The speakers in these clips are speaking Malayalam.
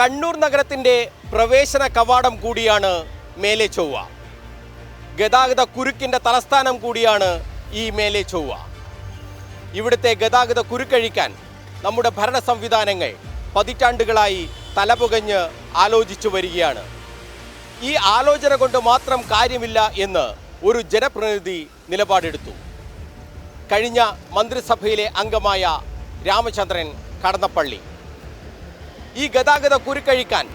നഗരത്തിന്റെ പ്രവേശന കവാടം കൂടിയാണ് മേലെ ചൊവ്വ. ഗതാഗത കുരുക്കിന്റെ തലസ്ഥാനം കൂടിയാണ് ഈ മേലെ ചൊവ്വ. ഇവിടുത്തെ ഗതാഗത കുരുക്കഴിക്കാൻ നമ്മുടെ ഭരണ സംവിധാനങ്ങൾ പതിറ്റാണ്ടുകളായി തലപുകഞ്ഞ് ആലോചിച്ചു വരികയാണ്. ഈ ആലോചന കൊണ്ട് മാത്രം കാര്യമില്ല എന്ന് ഒരു ജനപ്രതിനിധി നിലപാടെടുത്തു. കഴിഞ്ഞ മന്ത്രിസഭയിലെ അംഗമായ രാമചന്ദ്രൻ കടന്നപ്പള്ളി. ഈ ഗതാഗത കുരുക്കഴിക്കാൻ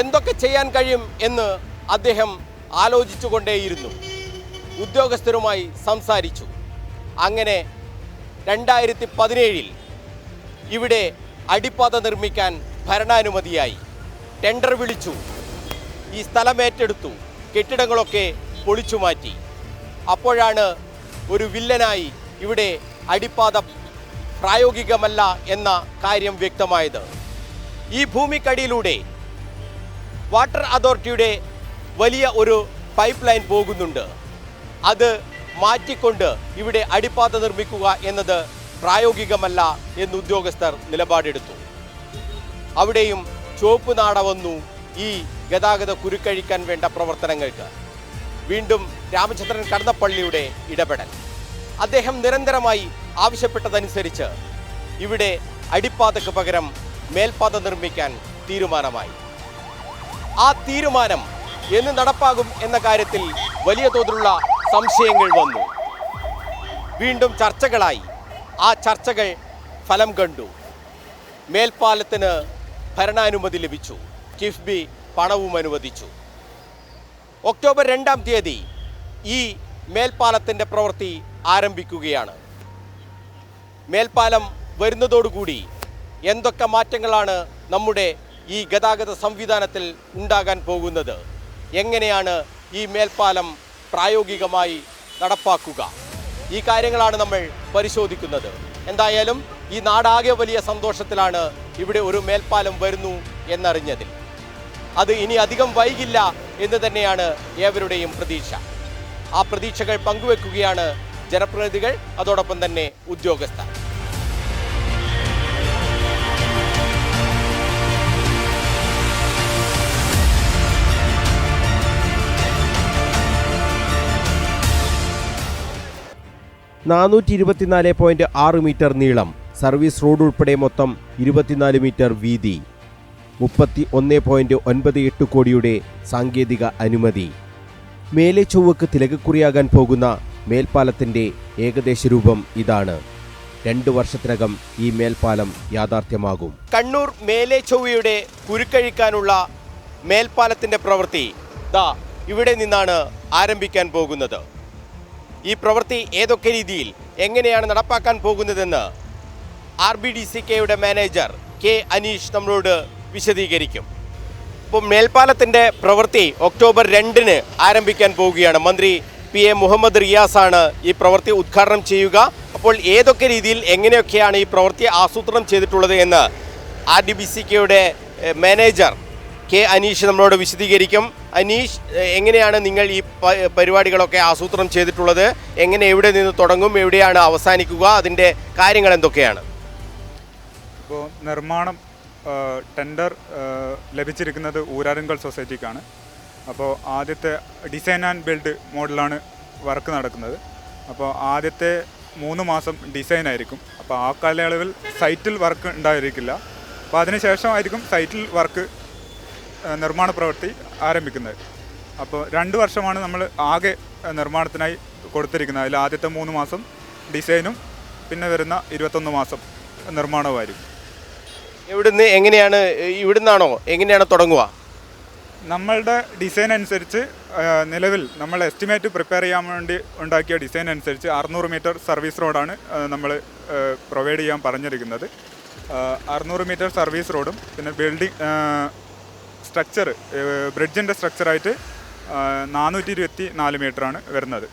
എന്തൊക്കെ ചെയ്യാൻ കഴിയും എന്ന് അദ്ദേഹം ആലോചിച്ചുകൊണ്ടേയിരുന്നു. ഉദ്യോഗസ്ഥരുമായി സംസാരിച്ചു. അങ്ങനെ രണ്ടായിരത്തി പതിനേഴിൽ ഇവിടെ അടിപ്പാത നിർമ്മിക്കാൻ ഭരണാനുമതിയായി. ടെൻഡർ വിളിച്ചു. ഈ സ്ഥലം ഏറ്റെടുത്തു കെട്ടിടങ്ങളൊക്കെ പൊളിച്ചു മാറ്റി. അപ്പോഴാണ് ഒരു വില്ലനായി ഇവിടെ അടിപ്പാത പ്രായോഗികമല്ല എന്ന കാര്യം വ്യക്തമായത്. ഈ ഭൂമിക്കടിയിലൂടെ വാട്ടർ അതോറിറ്റിയുടെ വലിയ ഒരു പൈപ്പ് ലൈൻ പോകുന്നുണ്ട്. അത് മാറ്റിക്കൊണ്ട് ഇവിടെ അടിപ്പാത നിർമ്മിക്കുക എന്നത് പ്രായോഗികമല്ല എന്ന് ഉദ്യോഗസ്ഥർ നിലപാടെടുത്തു. അവിടെയും ചുവപ്പ് നാട വന്നു ഈ ഗതാഗത കുരുക്കഴിക്കാൻ വേണ്ട പ്രവർത്തനങ്ങൾക്ക്. വീണ്ടും രാമചന്ദ്രൻ കടന്നപ്പള്ളിയുടെ ഇടപെടൽ. അദ്ദേഹം നിരന്തരമായി ആവശ്യപ്പെട്ടതനുസരിച്ച് ഇവിടെ അടിപ്പാതയ്ക്ക് പകരം മേൽപ്പാത നിർമ്മിക്കാൻ തീരുമാനമായി. ആ തീരുമാനം എന്ന് നടപ്പാകും എന്ന കാര്യത്തിൽ വലിയ തോതിലുള്ള സംശയങ്ങൾ വന്നു. വീണ്ടും ചർച്ചകളായി. ആ ചർച്ചകൾ ഫലം കണ്ടു. മേൽപ്പാലത്തിന് ഭരണാനുമതി ലഭിച്ചു. കിഫ്ബി പണവും അനുവദിച്ചു. ഒക്ടോബർ രണ്ടാം തീയതി ഈ മേൽപ്പാലത്തിന്റെ പ്രവൃത്തി ആരംഭിക്കുകയാണ്. മേൽപ്പാലം വരുന്നതോടുകൂടി എന്തൊക്കെ മാറ്റങ്ങളാണ് നമ്മുടെ ഈ ഗതാഗത സംവിധാനത്തിൽ ഉണ്ടാകാൻ പോകുന്നത്? എങ്ങനെയാണ് ഈ മേൽപ്പാലം പ്രായോഗികമായി നടപ്പാക്കുക? ഈ കാര്യങ്ങളാണ് നമ്മൾ പരിശോധിക്കുന്നത്. എന്തായാലും ഈ നാടാകെ വലിയ സന്തോഷത്തിലാണ് ഇവിടെ ഒരു മേൽപ്പാലം വരുന്നു എന്നറിഞ്ഞതിൽ. അത് ഇനി അധികം വൈകില്ല എന്ന് തന്നെയാണ് ഏവരുടെയും പ്രതീക്ഷ. ആ പ്രതീക്ഷകൾ പങ്കുവെക്കുകയാണ് ജനപ്രതിനിധികൾ അതോടൊപ്പം തന്നെ ഉദ്യോഗസ്ഥർ. നാനൂറ്റി ഇരുപത്തിനാല് പോയിന്റ് ആറ് മീറ്റർ നീളം. സർവീസ് റോഡ് ഉൾപ്പെടെ മൊത്തം ഇരുപത്തിനാല് മീറ്റർ വീതി. മുപ്പത്തി ഒന്ന് പോയിന്റ് ഒൻപത് എട്ട് കോടിയുടെ സാങ്കേതിക അനുമതി. മേലെ ചൊവ്വക്ക് തിലകക്കുറിയാകാൻ പോകുന്ന മേൽപ്പാലത്തിന്റെ ഏകദേശ രൂപം ഇതാണ്. രണ്ടു വർഷത്തിനകം ഈ മേൽപ്പാലം യാഥാർത്ഥ്യമാകും. കണ്ണൂർ മേലെ ചൊവ്വയുടെ കുരുക്കഴിക്കാനുള്ള മേൽപ്പാലത്തിന്റെ പ്രവൃത്തി ദാ ഇവിടെ നിന്നാണ് ആരംഭിക്കാൻ പോകുന്നത്. ഈ പ്രവൃത്തി ഏതൊക്കെ രീതിയിൽ എങ്ങനെയാണ് നടപ്പാക്കാൻ പോകുന്നതെന്ന് ആർ ബി ഡി സി കെയുടെ മാനേജർ കെ അനീഷ് നമ്മളോട് വിശദീകരിക്കും. ഇപ്പോൾ മേൽപ്പാലത്തിന്റെ പ്രവൃത്തി ഒക്ടോബർ രണ്ടിന് ആരംഭിക്കാൻ പോവുകയാണ്. മന്ത്രി പി എ മുഹമ്മദ് റിയാസാണ് ഈ പ്രവൃത്തി ഉദ്ഘാടനം ചെയ്യുക. അപ്പോൾ ഏതൊക്കെ രീതിയിൽ എങ്ങനെയൊക്കെയാണ് ഈ പ്രവൃത്തി ആസൂത്രണം ചെയ്തിട്ടുള്ളത് എന്ന് ആർ ഡി ബി സി കെയുടെ മാനേജർ കെ അനീഷ് നമ്മളോട് വിശദീകരിക്കും. അനീഷ് എങ്ങനെയാണ് നിങ്ങൾ ഈ പരിപാടികളൊക്കെ ആസൂത്രണം ചെയ്തിട്ടുള്ളത്? എങ്ങനെ എവിടെ നിന്ന് തുടങ്ങും? എവിടെയാണ് അവസാനിക്കുക? അതിന്റെ കാര്യങ്ങൾ എന്തൊക്കെയാണ്? ഇപ്പോൾ നിർമ്മാണം ടെൻഡർ ലഭിച്ചിരിക്കുന്നത് ഊരാരുങ്കൽ സൊസൈറ്റിക്കാണ്. അപ്പോൾ ആദ്യത്തെ ഡിസൈൻ ആൻഡ് ബിൽഡ് മോഡലാണ് വർക്ക് നടക്കുന്നത്. അപ്പോൾ ആദ്യത്തെ മൂന്ന് മാസം ഡിസൈൻ ആയിരിക്കും. അപ്പോൾ ആ കാലയളവിൽ സൈറ്റിൽ വർക്ക് ഉണ്ടായിരിക്കില്ല. അപ്പോൾ അതിനുശേഷമായിരിക്കും സൈറ്റിൽ വർക്ക് നിർമ്മാണ പ്രവൃത്തി ആരംഭിക്കുന്നത്. അപ്പോൾ രണ്ട് വർഷമാണ് നമ്മൾ ആകെ നിർമ്മാണത്തിനായി കൊടുത്തിരിക്കുന്നത്. അതിൽ ആദ്യത്തെ മൂന്ന് മാസം ഡിസൈനും പിന്നെ വരുന്ന ഇരുപത്തൊന്ന് മാസം നിർമ്മാണവുമായിരിക്കും എവിടുന്ന് എങ്ങനെയാണ് ഇവിടുന്നാണോ എങ്ങനെയാണ് തുടങ്ങുക? നമ്മളുടെ ഡിസൈൻ അനുസരിച്ച് നിലവിൽ നമ്മൾ എസ്റ്റിമേറ്റ് പ്രിപ്പയർ ചെയ്യാൻ വേണ്ടി ഉണ്ടാക്കിയ ഡിസൈൻ അനുസരിച്ച് അറുന്നൂറ് മീറ്റർ സർവീസ് റോഡാണ് നമ്മൾ പ്രൊവൈഡ് ചെയ്യാൻ പറഞ്ഞിരിക്കുന്നത്. അറുന്നൂറ് മീറ്റർ സർവീസ് റോഡും പിന്നെ ബിൽഡിംഗ് സ്ട്രക്ചർ ബ്രിഡ്ജിന്റെ സ്ട്രക്ചറായിട്ട് നാനൂറ്റി ഇരുപത്തി നാല് മീറ്ററാണ് വരുന്നത്.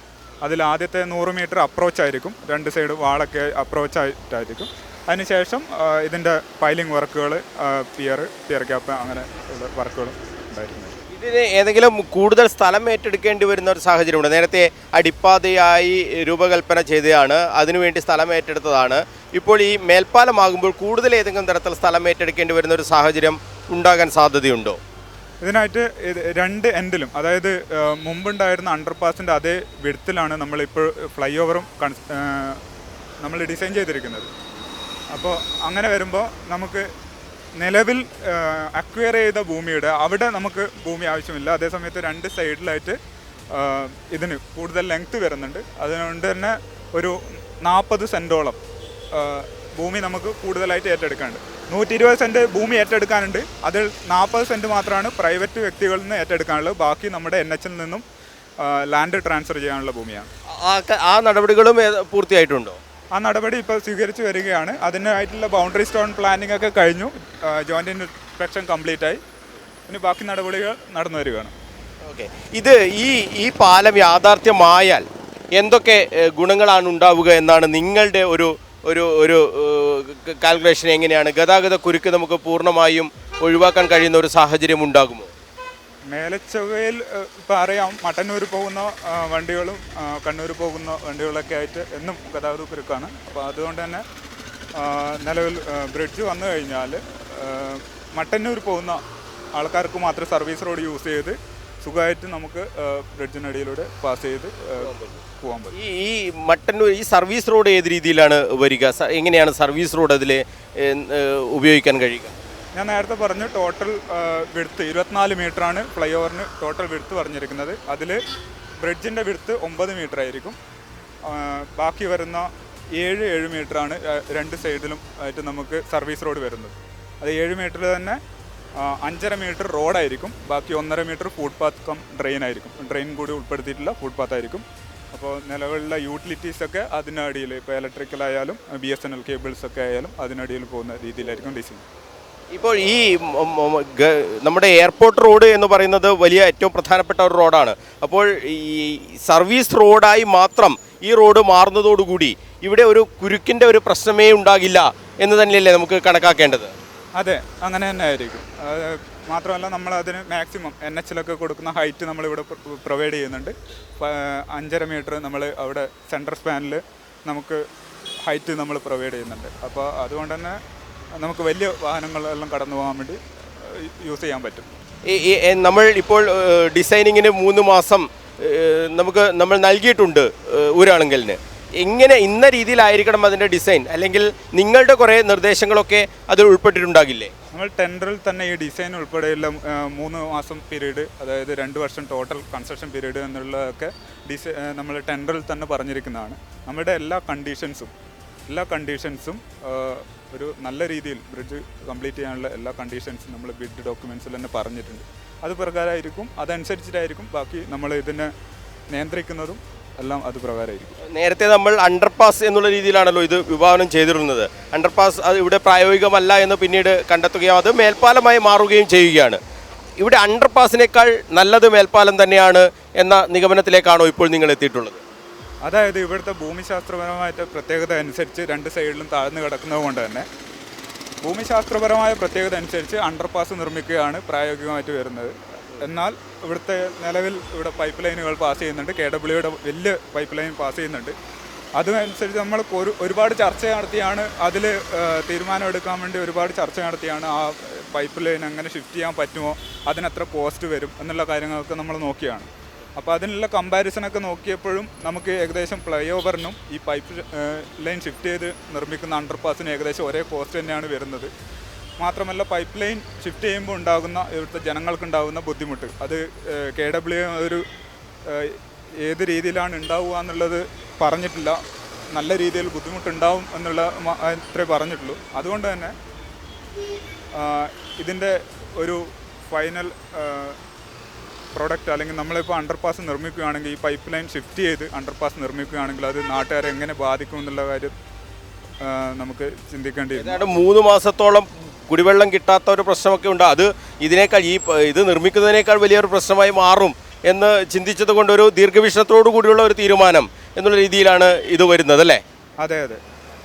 അതിൽ ആദ്യത്തെ നൂറ് മീറ്റർ അപ്രോച്ച് ആയിരിക്കും. രണ്ട് സൈഡ് വാളൊക്കെ അപ്രോച്ച് ആയിട്ടായിരിക്കും. അതിനുശേഷം ഇതിന്റെ പൈലിംഗ് വർക്കുകൾ പിയർ പിയർ ക്യാപ്പ് അങ്ങനെ ഉള്ള വർക്കുകളും ഉണ്ടായിരുന്നു ഇതിന് ഏതെങ്കിലും കൂടുതൽ സ്ഥലം ഏറ്റെടുക്കേണ്ടി വരുന്ന ഒരു സാഹചര്യമുണ്ട്. നേരത്തെ അടിപ്പാതയായി രൂപകൽപ്പന ചെയ്തതാണ് അതിനുവേണ്ടി സ്ഥലം ഏറ്റെടുത്തതാണ്. ഇപ്പോൾ ഈ മേൽപ്പാലമാകുമ്പോൾ കൂടുതൽ ഏതെങ്കിലും തരത്തിൽ സ്ഥലം ഏറ്റെടുക്കേണ്ടി വരുന്ന ഒരു സാഹചര്യം ഉണ്ടാകാൻ സാധ്യതയുണ്ടോ? ഇതിനായിട്ട് രണ്ട് എൻഡിലും അതായത് മുമ്പുണ്ടായിരുന്ന മുമ്പുണ്ടായിരുന്ന അണ്ടർപാസിന്റെ അതേ വിടുത്തിലാണ് നമ്മളിപ്പോൾ ഫ്ലൈ ഓവറും നമ്മൾ ഡിസൈൻ ചെയ്തിരിക്കുന്നത്. അപ്പോൾ അങ്ങനെ വരുമ്പോൾ നമുക്ക് നിലവിൽ അക്വയർ ചെയ്ത ഭൂമിയുടെ അവിടെ നമുക്ക് ഭൂമി ആവശ്യമില്ല. അതേസമയത്ത് രണ്ട് സൈഡിലായിട്ട് ഇതിന് കൂടുതൽ ലെങ്ത് വരുന്നുണ്ട്. അതുകൊണ്ട് തന്നെ ഒരു നാൽപ്പത് സെന്റോളം ഭൂമി നമുക്ക് കൂടുതലായിട്ട് ഏറ്റെടുക്കാനുണ്ട്. നൂറ്റി ഇരുപത് സെന്റ് ഭൂമി ഏറ്റെടുക്കാനുണ്ട്. അതിൽ നാൽപ്പത് സെന്റ് മാത്രമാണ് പ്രൈവറ്റ് വ്യക്തികളിൽ നിന്ന് ഏറ്റെടുക്കാനുള്ളത്. ബാക്കി നമ്മുടെ എൻ എച്ചിൽ നിന്നും ലാൻഡ് ട്രാൻസ്ഫർ ചെയ്യാനുള്ള ഭൂമിയാണ്. ആ നടപടികളും പൂർത്തിയായിട്ടുണ്ടോ? ആ നടപടി ഇപ്പോൾ സ്വീകരിച്ചു വരികയാണ്. അതിനായിട്ടുള്ള ബൗണ്ടറി സ്റ്റോൺ പ്ലാനിംഗ് ഒക്കെ കഴിഞ്ഞു. ജോയിന്റ് ഇൻസ്പെക്ഷൻ കംപ്ലീറ്റ് ആയി. ഇനി ബാക്കി നടപടികൾ നടന്നു വരികയാണ്. ഓക്കെ. ഇത് ഈ ഈ പാലം യാഥാർത്ഥ്യമായാൽ എന്തൊക്കെ ഗുണങ്ങളാണ് ഉണ്ടാവുക എന്നാണ് നിങ്ങളുടെ ഒരു ഒരു ഒരു കാൽക്കുലേഷൻ എങ്ങനെയാണ്? ഗതാഗത കുരുക്ക് നമുക്ക് പൂർണമായും ഒഴിവാക്കാൻ കഴിയുന്ന ഒരു സാഹചര്യം ഉണ്ടാകുമോ? മേലച്ചൊവ്വയിൽ ഇപ്പം അറിയാം മട്ടന്നൂർ പോകുന്ന വണ്ടികളും കണ്ണൂർ പോകുന്ന വണ്ടികളൊക്കെ ആയിട്ട് എന്നും ഗതാഗത കുരുക്കാണ്. അപ്പോൾ അതുകൊണ്ട് തന്നെ നിലവിൽ ബ്രിഡ്ജ് വന്നു കഴിഞ്ഞാൽ മട്ടന്നൂർ പോകുന്ന ആൾക്കാർക്ക് മാത്രം സർവീസ് റോഡ് യൂസ് ചെയ്ത് സുഖമായിട്ട് നമുക്ക് ബ്രിഡ്ജിനടിയിലൂടെ പാസ് ചെയ്ത് പോകാൻ പറ്റും. ഈ മട്ടന്നൂർ ഈ സർവീസ് റോഡ് ഏത് രീതിയിലാണ് വരിക? എങ്ങനെയാണ് സർവീസ് റോഡ് അതിൽ ഉപയോഗിക്കാൻ കഴിയുക? ഞാൻ നേരത്തെ പറഞ്ഞു ടോട്ടൽ വിടുത്ത് ഇരുപത്തിനാല് മീറ്ററാണ് ഫ്ലൈ ഓവറിന് ടോട്ടൽ വിടുത്ത് പറഞ്ഞിരിക്കുന്നത്. അതിൽ ബ്രിഡ്ജിന്റെ വിടുത്ത് ഒമ്പത് മീറ്റർ ആയിരിക്കും ബാക്കി വരുന്ന ഏഴ് ഏഴ് മീറ്ററാണ് ആണ് രണ്ട് സൈഡിലും ആയിട്ട് നമുക്ക് സർവീസ് റോഡ് വരുന്നത്. അത് ഏഴ് മീറ്ററിൽ തന്നെ അഞ്ചര മീറ്റർ റോഡായിരിക്കും ബാക്കി ഒന്നര മീറ്റർ ഫുട്പാത്ത് കം ഡ്രെയിൻ ആയിരിക്കും. ഡ്രെയിൻ കൂടി ഉൾപ്പെടുത്തിയിട്ടുള്ള ഫുട്പാത്ത് ആയിരിക്കും. അപ്പോൾ നിലവിലുള്ള യൂട്ടിലിറ്റീസ് ഒക്കെ അതിനടിയിൽ ഇപ്പോൾ ഇലക്ട്രിക്കൽ ആയാലും B S N L cables ഒക്കെ ആയാലും അതിനടിയിൽ പോകുന്ന രീതിയിലായിരിക്കും ഡിസൈൻ ഇപ്പോൾ ഈ നമ്മുടെ എയർപോർട്ട് റോഡ് എന്ന് പറയുന്നത് വലിയ ഏറ്റവും പ്രധാനപ്പെട്ട ഒരു റോഡാണ്. അപ്പോൾ ഈ സർവീസ് റോഡായി മാത്രം ഈ റോഡ് മാറുന്നതോടുകൂടി ഇവിടെ ഒരു കുരുക്കിന്റെ ഒരു പ്രശ്നമേ ഉണ്ടാകില്ല എന്ന് തന്നെയല്ലേ നമുക്ക് കണക്കാക്കേണ്ടത്? അതെ അങ്ങനെ തന്നെ ആയിരിക്കും. മാത്രമല്ല നമ്മൾ അതിന് മാക്സിമം എൻ എച്ചിലൊക്കെ കൊടുക്കുന്ന ഹൈറ്റ് നമ്മളിവിടെ പ്രൊവൈഡ് ചെയ്യുന്നുണ്ട്. അഞ്ചര മീറ്റർ നമ്മൾ അവിടെ സെന്റർ സ്പാനിൽ നമുക്ക് ഹൈറ്റ് നമ്മൾ പ്രൊവൈഡ് ചെയ്യുന്നുണ്ട്. അപ്പോൾ അതുകൊണ്ട് തന്നെ നമുക്ക് വലിയ വാഹനങ്ങളെല്ലാം കടന്നു പോകാൻ വേണ്ടി യൂസ് ചെയ്യാൻ പറ്റും. നമ്മൾ ഇപ്പോൾ ഡിസൈനിങ്ങിന് മൂന്ന് മാസം നമുക്ക് നമ്മൾ നൽകിയിട്ടുണ്ട് ഊരാളുങ്കലിന്. എങ്ങനെ ഇന്ന രീതിയിലായിരിക്കണം അതിന്റെ ഡിസൈൻ. അല്ലെങ്കിൽ നിങ്ങളുടെ കുറേ നിർദ്ദേശങ്ങളൊക്കെ അതിൽ ഉൾപ്പെട്ടിട്ടുണ്ടാകില്ലേ? നമ്മൾ ടെൻഡറിൽ തന്നെ ഈ ഡിസൈൻ ഉൾപ്പെടെയുള്ള മൂന്ന് മാസം പീരീഡ് അതായത് രണ്ട് വർഷം ടോട്ടൽ കൺസ്ട്രക്ഷൻ പീരീഡ് എന്നുള്ളതൊക്കെ ഡിസൈ നമ്മൾ ടെൻഡറിൽ തന്നെ പറഞ്ഞിരിക്കുന്നതാണ്. നമ്മുടെ എല്ലാ കണ്ടീഷൻസും എല്ലാ കണ്ടീഷൻസും ഒരു നല്ല രീതിയിൽ ബ്രിഡ്ജ് കംപ്ലീറ്റ് ചെയ്യാനുള്ള എല്ലാ കണ്ടീഷൻസും നമ്മൾ ബിഡ് ഡോക്യുമെൻസിൽ തന്നെ പറഞ്ഞിട്ടുണ്ട്. അത് പ്രകാരമായിരിക്കും അതനുസരിച്ചിട്ടായിരിക്കും ബാക്കി നമ്മൾ ഇതിനെ നിയന്ത്രിക്കുന്നതും എല്ലാം അത് പ്രകാരമായിരിക്കും. നേരത്തെ നമ്മൾ അണ്ടർപാസ് എന്നുള്ള രീതിയിലാണല്ലോ ഇത് വിഭാവനം ചെയ്തിരുന്നത്. അണ്ടർപാസ് അത് ഇവിടെ പ്രായോഗികമല്ല എന്ന് പിന്നീട് കണ്ടെത്തുകയും അത് മേൽപ്പാലമായി മാറുകയും ചെയ്യുകയാണ്. ഇവിടെ അണ്ടർപാസിനേക്കാൾ നല്ലത് മേൽപ്പാലം തന്നെയാണ് എന്ന നിഗമനത്തിലേക്കാണോ ഇപ്പോൾ നിങ്ങൾ എത്തിയിട്ടുള്ളത്? അതായത് ഇവിടുത്തെ ഭൂമിശാസ്ത്രപരമായിട്ട് പ്രത്യേകത അനുസരിച്ച് രണ്ട് സൈഡിലും താഴ്ന്നു കിടക്കുന്നത് കൊണ്ട് തന്നെ ഭൂമിശാസ്ത്രപരമായ പ്രത്യേകത അനുസരിച്ച് അണ്ടർപാസ് നിർമ്മിക്കുകയാണ് പ്രായോഗികമായിട്ട് വരുന്നത്. എന്നാൽ ഇവിടുത്തെ നിലവിൽ ഇവിടെ പൈപ്പ് ലൈനുകൾ പാസ് ചെയ്യുന്നുണ്ട്. കെ ഡബ്ല്യുയുടെ വലിയ പൈപ്പ് ലൈൻ പാസ് ചെയ്യുന്നുണ്ട്. അതനുസരിച്ച് നമ്മൾ ഒരു ഒരുപാട് ചർച്ച നടത്തിയാണ്. അതിൽ തീരുമാനമെടുക്കാൻ വേണ്ടി ഒരുപാട് ചർച്ച നടത്തിയാണ്. ആ പൈപ്പ് ലൈൻ എങ്ങനെ ഷിഫ്റ്റ് ചെയ്യാൻ പറ്റുമോ അതിനെത്ര കോസ്റ്റ് വരും എന്നുള്ള കാര്യങ്ങളൊക്കെ നമ്മൾ നോക്കിയാണ്. അപ്പോൾ അതിനുള്ള കമ്പാരിസണൊക്കെ നോക്കിയപ്പോഴും നമുക്ക് ഏകദേശം ഫ്ലൈ ഓവറിനും ഈ പൈപ്പ് ലൈൻ ഷിഫ്റ്റ് ചെയ്ത് നിർമ്മിക്കുന്ന അണ്ടർപാസിന് ഏകദേശം ഒരേ കോസ്റ്റ് തന്നെയാണ് വരുന്നത്. മാത്രമല്ല പൈപ്പ് ലൈൻ ഷിഫ്റ്റ് ചെയ്യുമ്പോൾ ഉണ്ടാകുന്ന ഇവിടുത്തെ ജനങ്ങൾക്കുണ്ടാകുന്ന ബുദ്ധിമുട്ട്. അത് കെ ഡബ്ല്യു ഒരു ഏത് രീതിയിലാണ് ഉണ്ടാവുക എന്നുള്ളത് പറഞ്ഞിട്ടില്ല. നല്ല രീതിയിൽ ബുദ്ധിമുട്ടുണ്ടാവും എന്നുള്ള ഇത്രേ പറഞ്ഞിട്ടുള്ളൂ. അതുകൊണ്ട് തന്നെ ഇതിന്റെ ഒരു ഫൈനൽ പ്രൊഡക്റ്റ് അല്ലെങ്കിൽ നമ്മളിപ്പോൾ അണ്ടർപാസ് നിർമ്മിക്കുകയാണെങ്കിൽ ഈ പൈപ്പ് ലൈൻ ഷിഫ്റ്റ് ചെയ്ത് അണ്ടർപാസ് നിർമ്മിക്കുകയാണെങ്കിൽ അത് നാട്ടുകാരെ എങ്ങനെ ബാധിക്കും എന്നുള്ള കാര്യം നമുക്ക് ചിന്തിക്കേണ്ടി മൂന്ന് മാസത്തോളം കുടിവെള്ളം കിട്ടാത്ത ഒരു പ്രശ്നമൊക്കെ ഉണ്ട്. അത് ഇതിനേക്കാൾ ഈ ഇത് നിർമ്മിക്കുന്നതിനേക്കാൾ വലിയൊരു പ്രശ്നമായി മാറും എന്ന് ചിന്തിച്ചത് കൊണ്ട് ഒരു ദീർഘവീക്ഷണത്തോടു കൂടിയുള്ള ഒരു തീരുമാനം എന്നുള്ള രീതിയിലാണ് ഇത് വരുന്നത് അല്ലേ? അതെ അതെ.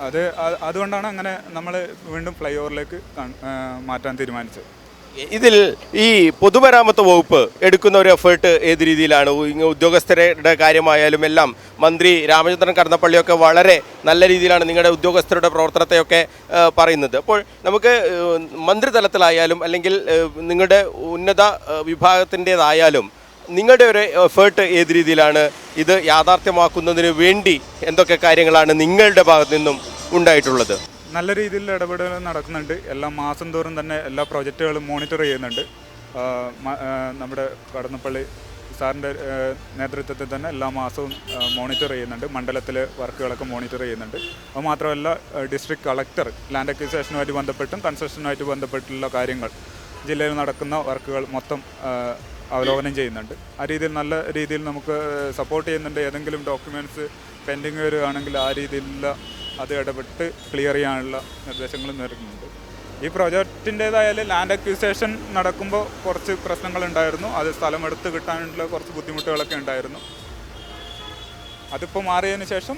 അത് അതുകൊണ്ടാണ് അങ്ങനെ നമ്മൾ വീണ്ടും ഫ്ലൈ ഓവറിലേക്ക് മാറ്റാൻ തീരുമാനിച്ചത്. ഇതിൽ ഈ പൊതുമരാമത്ത് വകുപ്പ് എടുക്കുന്ന ഒരു എഫേർട്ട് ഏത് രീതിയിലാണ്? ഉദ്യോഗസ്ഥരുടെ കാര്യമായാലും എല്ലാം മന്ത്രി രാമചന്ദ്രൻ കടന്നപ്പള്ളിയൊക്കെ വളരെ നല്ല രീതിയിലാണ് നിങ്ങളുടെ ഉദ്യോഗസ്ഥരുടെ പ്രവർത്തനത്തെയൊക്കെ പറയുന്നത്. അപ്പോൾ നമുക്ക് മന്ത്രിതലത്തിലായാലും അല്ലെങ്കിൽ നിങ്ങളുടെ ഉന്നത വിഭാഗത്തിന്റെതായാലും നിങ്ങളുടെ ഒരു എഫേർട്ട് ഏത് രീതിയിലാണ്? ഇത് യാഥാർത്ഥ്യമാക്കുന്നതിന് വേണ്ടി എന്തൊക്കെ കാര്യങ്ങളാണ് നിങ്ങളുടെ ഭാഗത്തു നിന്നും ഉണ്ടായിട്ടുള്ളത്? നല്ല രീതിയിൽ ഇടപെടൽ നടക്കുന്നുണ്ട്. എല്ലാ മാസം തോറും തന്നെ എല്ലാ പ്രോജക്റ്റുകളും മോണിറ്റർ ചെയ്യുന്നുണ്ട്. നമ്മുടെ കടന്നപ്പള്ളി സാറിന്റെ നേതൃത്വത്തിൽ തന്നെ എല്ലാ മാസവും മോണിറ്റർ ചെയ്യുന്നുണ്ട്. മണ്ഡലത്തിലെ വർക്കുകളൊക്കെ മോണിറ്റർ ചെയ്യുന്നുണ്ട്. അത് മാത്രമല്ല ഡിസ്ട്രിക്ട് കളക്ടർ ലാൻഡ് അക്വിസേഷനുമായിട്ട് ബന്ധപ്പെട്ടും കൺസ്ട്രക്ഷനുമായിട്ട് ബന്ധപ്പെട്ടുള്ള കാര്യങ്ങൾ ജില്ലയിൽ നടക്കുന്ന വർക്കുകൾ മൊത്തം അവലോകനം ചെയ്യുന്നുണ്ട്. ആ രീതിയിൽ നല്ല രീതിയിൽ നമുക്ക് സപ്പോർട്ട് ചെയ്യുന്നുണ്ട്. ഏതെങ്കിലും ഡോക്യുമെന്റ്സ് പെൻഡിങ് വരികയാണെങ്കിൽ ആ രീതിയിലുള്ള അത് ഇടപെട്ട് ക്ലിയർ ചെയ്യാനുള്ള നിർദ്ദേശങ്ങൾ നൽകുന്നുണ്ട്. ഈ പ്രോജക്റ്റിന്റേതായാലും ലാൻഡ് അക്വിസേഷൻ നടക്കുമ്പോൾ കുറച്ച് പ്രശ്നങ്ങളുണ്ടായിരുന്നു. അത് സ്ഥലമെടുത്ത് കിട്ടാനുള്ള കുറച്ച് ബുദ്ധിമുട്ടുകളൊക്കെ ഉണ്ടായിരുന്നു. അതിപ്പോൾ മാറിയതിന് ശേഷം